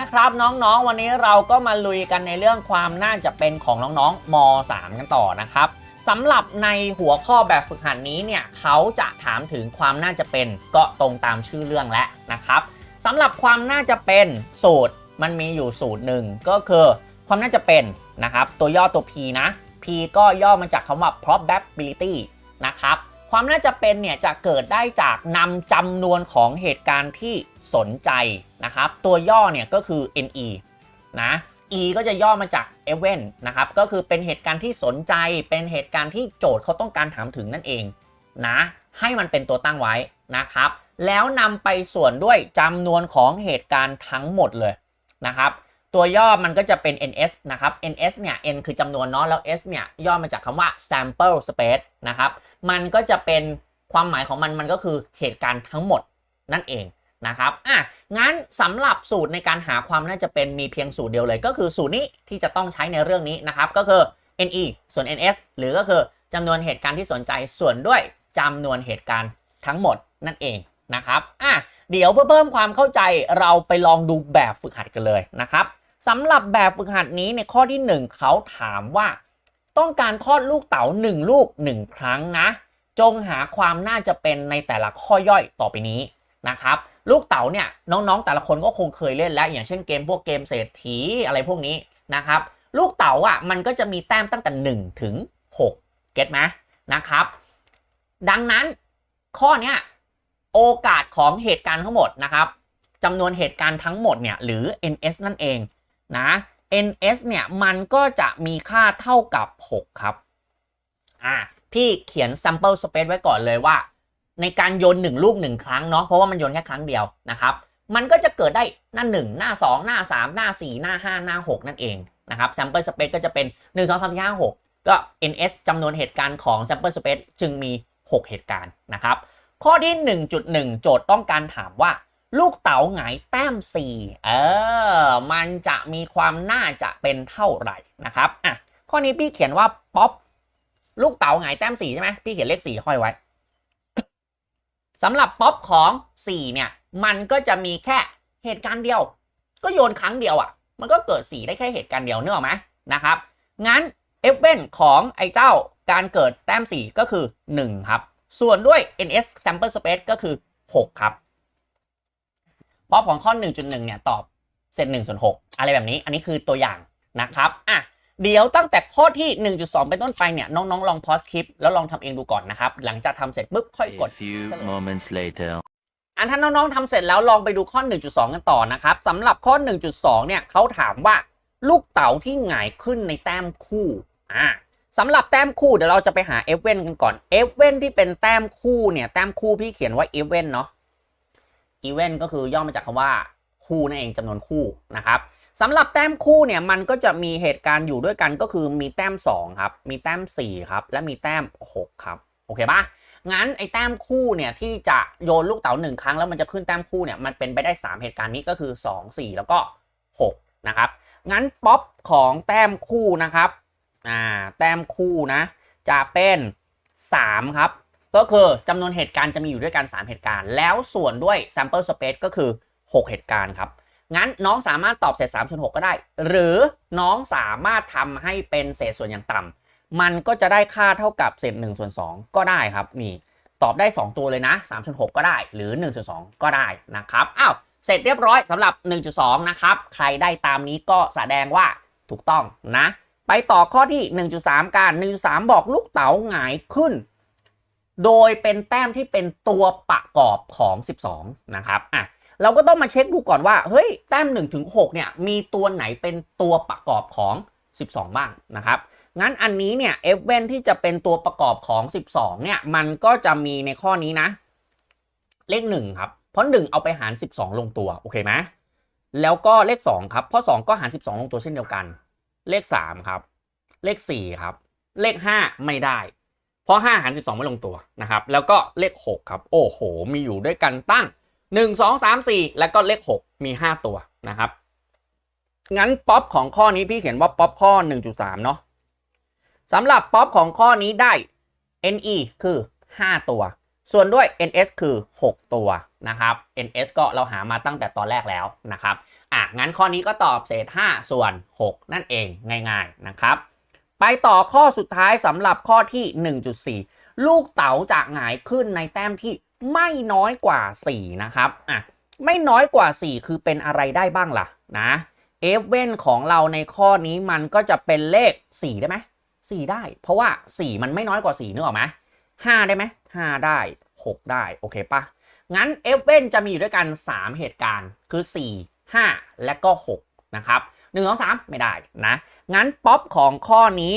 นะครับน้องๆ วันนี้เราก็มาลุยกันในเรื่องความน่าจะเป็นของน้องๆม .3 กันต่อนะครับสำหรับในหัวข้อแบบฝึกหัดนี้เนี่ยเขาจะถามถึงความน่าจะเป็นก็ตรงตามชื่อเรื่องแล้วนะครับสำหรับความน่าจะเป็นสูตรมันมีอยู่สูตรหนึ่งก็คือความน่าจะเป็นนะครับตัวย่อตัว P นะ P ก็ย่อมาจากคำว่า probability นะครับความน่าจะเป็นเนี่ยจะเกิดได้จากนำจำนวนของเหตุการณ์ที่สนใจ นะครับ ตัวย่อเนี่ยก็คือ NE นะ E ก็จะย่อมาจาก event นะครับ ก็คือเป็นเหตุการณ์ที่สนใจ เป็นเหตุการณ์ที่โจทย์เขาต้องการถามถึงนั่นเองนะ ให้มันเป็นตัวตั้งไว้นะครับ แล้วนำไปส่วนด้วยจำนวนของเหตุการณ์ทั้งหมดเลยนะครับ ตัวย่อมันก็จะเป็น ns นะครับ ns เนี่ย n คือจำนวนเนาะ แล้ว s เนี่ยย่อมาจากคำว่า sample space นะครับ มันก็จะเป็นความหมายของมันมันก็คือเหตุการณ์ทั้งหมดนั่นเอง นะครับอะงั้นสำหรับสูตรในการหาความน่าจะเป็นมีเพียงสูตรเดียวเลย ก็คือสูตรนี้ที่จะต้องใช้ในเรื่องนี้นะครับ ก็คือ ne ส่วน ns หรือก็คือจำนวนเหตุการณ์ที่สนใจส่วนด้วยจำนวนเหตุการณ์ทั้งหมดนั่นเองนะครับอะเดี๋ยวเพื่อเพิ่มความเข้าใจเราไปลองดูแบบฝึกหัดกันเลยนะครับสำหรับแบบฝึกหัดนี้ในข้อที่ 1 เขาถามว่า ต้องการทอดลูกเต๋า1 ลูก 1 ครั้งนะ จงหาความน่าจะเป็นในแต่ละข้อย่อยต่อไปนี้นะครับ ลูกเต๋าเนี่ยน้องๆแต่ละคนก็คงเคยเล่นแล้ว อย่างเช่นเกมพวกเกมเศรษฐีอะไรพวกนี้นะครับ ลูกเต๋าอะมันก็จะมีแต้มตั้งแต่ 1 ถึง 6 เก็ตไหมนะครับ ดังนั้นข้อเนี้ยโอกาสของเหตุการณ์ทั้งหมดนะครับจำนวนเหตุการณ์ทั้งหมดเนี่ยหรือ ns นั่นเองนะ ns เนี่ยมันก็จะมีค่าเท่ากับ 6 ครับอ่าพี่เขียน sample space ไว้ก่อนเลยว่า ในการโยน 1 ลูก 1 ครั้งเนาะเพราะว่ามันโยนแค่ครั้งเดียวนะครับมันก็จะเกิดได้หน้า 1 หน้า 2 หน้า 3 หน้า 4 หน้า 5 หน้า 6 นั่นเองนะครับ sample space ก็จะเป็น 1 2 3 4 5 6 ก็ ns จำนวนเหตุการณ์ของ sample space จึงมี 6 เหตุการณ์นะครับข้อที่ 1.1 โจทย์ต้องการถามว่า ลูกเต๋าหงายแต้ม 4 เออ มันจะมีความน่าจะเป็นเท่าไหร่นะครับอะข้อนี้พี่เขียนว่าป๊อปลูกเต๋าหงายแต้ม 4 ใช่ไหมพี่เขียนเลข 4 ห้อยไว้ สำหรับป๊อปของ 4 เนี่ย มันก็จะมีแค่เหตุการณ์เดียว ก็โยนครั้งเดียวอะ่ะ มันก็เกิด 4 ได้แค่เหตุการณ์เดียวเนกอะไหมนะครับ งั้นเอฟเว่นของไอ้เจ้าการเกิดแต้ม 4 ก็คือ 1 ครับ ส่วนด้วย ns sample space ก็คือ 6 ครับป๊อปของข้อ 1.1 เนี่ย ตอบเศษ1ส่วน6อะไรแบบนี้ อันนี้คือตัวอย่างนะครับ อะ เดี๋ยวตั้งแต่ข้อที่ 1.2 เป็นต้นไปเนี่ย น้องๆ ลองพอสคลิป แล้วลองทำเองดูก่อนนะครับ หลังจากทำเสร็จปุ๊บค่อยกด A few moments later. อันถ้าน้องๆทำเสร็จแล้วลองไปดูข้อ 1.2 กันต่อนะครับสำหรับข้อ 1.2 เนี่ยเขาถามว่าลูกเต๋าที่หงายขึ้นในแต้มคู่อ่าสำหรับแต้มคู่เดี๋ยวเราจะไปหาเอฟเว่นกันก่อนเอฟเว่นที่เป็นแต้มคู่เนี่ยแต้มคู่พี่เขียนว่าเอฟเว่นเนาะอีเวนก็คือย่อมาจากคำว่าคู่นั่นเองจำนวนคู่นะครับ สำหรับแต้มคู่เนี่ยมันก็จะมีเหตุการณ์อยู่ด้วยกันก็คือมีแต้ม 2 ครับ มีแต้ม 4 ครับ และมีแต้ม 6 ครับ โอเคปะงั้นไอ้แต้มคู่เนี่ยที่จะโยนลูกเต๋าหนึ่งครั้งแล้วมันจะขึ้นแต้มคู่เนี่ยมันเป็นไปได้ 3 เหตุการณ์นี้ก็คือ 2 4 แล้วก็ 6 นะครับ งั้นป๊อปของแต้มคู่นะครับอ่าแต้มคู่นะจะเป็น 3 ครับ ก็คือจำนวนเหตุการณ์จะมีอยู่ด้วยกัน 3 เหตุการณ์ แล้วส่วนด้วย sample space ก็คือ 6 เหตุการณ์ครับ งั้นน้องสามารถตอบเศษ3ส่วน6ก็ได้ หรือน้องสามารถทำให้เป็นเศษส่วนอย่างต่ำมันก็จะได้ค่าเท่ากับเศษ1ส่วน2ก็ได้ครับนี่ตอบได้ 2 ตัวเลยนะ3ส่วน6ก็ได้ หรือ1ส่วน2ก็ได้นะครับอ้าวเสร็จเรียบร้อยสำหรับ 1.2 นะครับ ใครได้ตามนี้ก็แสดงว่าถูกต้องนะ ไปต่อข้อที่ 1.3 การ 1.3 บอกลูกเต๋าหงายขึ้น โดยเป็นแต้มที่เป็นตัวประกอบของ 12 นะครับอะ เราก็ต้องมาเช็คดูก่อนว่า เฮ้ย แต้ม1ถึง6เนี่ย มีตัวไหนเป็นตัวประกอบของ 12 บ้างนะครับ งั้นอันนี้เนี่ยเอฟเวนที่จะเป็นตัวประกอบของ 12 เนี่ย มันก็จะมีในข้อนี้นะ เลข 1 ครับ เพราะ 1 เอาไปหาร 12 ลงตัว โอเคไหมแล้วก็เลข 2 ครับเพราะ 2 ก็หาร 12 ลงตัวเช่นเดียวกัน เลข 3 ครับ เลข 4 ครับ เลข 5 ไม่ได้ เพราะ 5 หาร 12 ไม่ลงตัวนะครับ แล้วก็เลข 6 ครับ โอ้โห มีอยู่ด้วยกันตั้ง 1 2 3 4 แล้วก็เลข 6 มี 5 ตัวนะครับ งั้นป๊อปของข้อนี้พี่เขียนว่าป๊อปข้อ 1.3 เนาะสำหรับป๊อปของข้อนี้ได้ NE คือ 5 ตัว ส่วนด้วย NS คือ 6 ตัวนะครับ NS ก็เราหามาตั้งแต่ตอนแรกแล้วนะครับอะงั้นข้อนี้ก็ตอบเศษ 5 ส่วน 6 นั่นเองง่ายๆนะครับ ไปต่อข้อสุดท้ายสำหรับข้อที่ 1.4 ลูกเต๋าจะหงายขึ้นในแต้มที่ ไม่น้อยกว่า 4 นะครับอะไม่น้อยกว่า 4 คือเป็นอะไรได้บ้างล่ะนะเอฟเว่นของเราในข้อนี้มันก็จะเป็นเลข 4 ได้ไหม4ได้ เพราะว่า 4 มันไม่น้อยกว่า 4นึกออกไหม5ได้ไหม5ได้ 6 ได้ โอเคปะงั้นเอฟเว่นจะมีอยู่ด้วยกัน 3 เหตุการณ์คือ 4 5 และก็ 6 นะครับ1 2 3 ไม่ได้นะ งั้นป๊อปของข้อนี้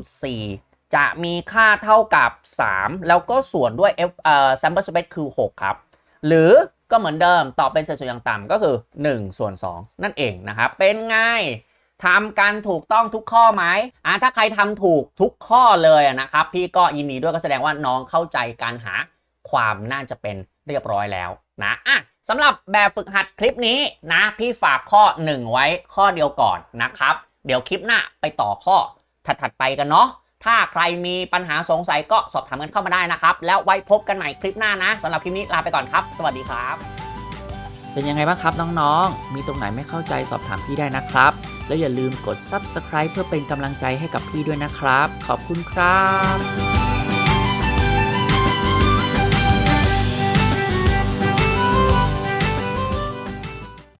1.4 จะมีค่าเท่ากับ 3 แล้วก็ส่วนด้วย f เอ่อ sample space คือ 6 ครับ หรือก็เหมือนเดิมตอบเป็นสัดส่วนอย่างต่ำก็คือ 1 ส่วน 2 นั่นเองนะครับ เป็นไงทำกันถูกต้องทุกข้อไหมอะถ้าใครทำถูกทุกข้อเลยอะนะครับ พี่ก็ยินดีด้วยก็แสดงว่าน้องเข้าใจการหาความน่าจะเป็นเรียบร้อยแล้วนะอะสำหรับแบบฝึกหัดคลิปนี้นะ พี่ฝากข้อ 1 ไว้ข้อเดียวก่อนนะครับ เดี๋ยวคลิปหน้าไปต่อข้อถัดๆไปกันเนาะ ถ้าใครมีปัญหาสงสัยก็สอบถามกันเข้ามาได้นะครับ แล้วไว้พบกันใหม่คลิปหน้านะสำหรับคลิปนี้ลาไปก่อนครับ สวัสดีครับ เป็นยังไงบ้างครับน้องๆ มีตรงไหนไม่เข้าใจสอบถามพี่ได้นะครับ แล้วอย่าลืมกด Subscribe เพื่อเป็นกำลังใจให้กับพี่ด้วยนะครับ ขอบคุณครับ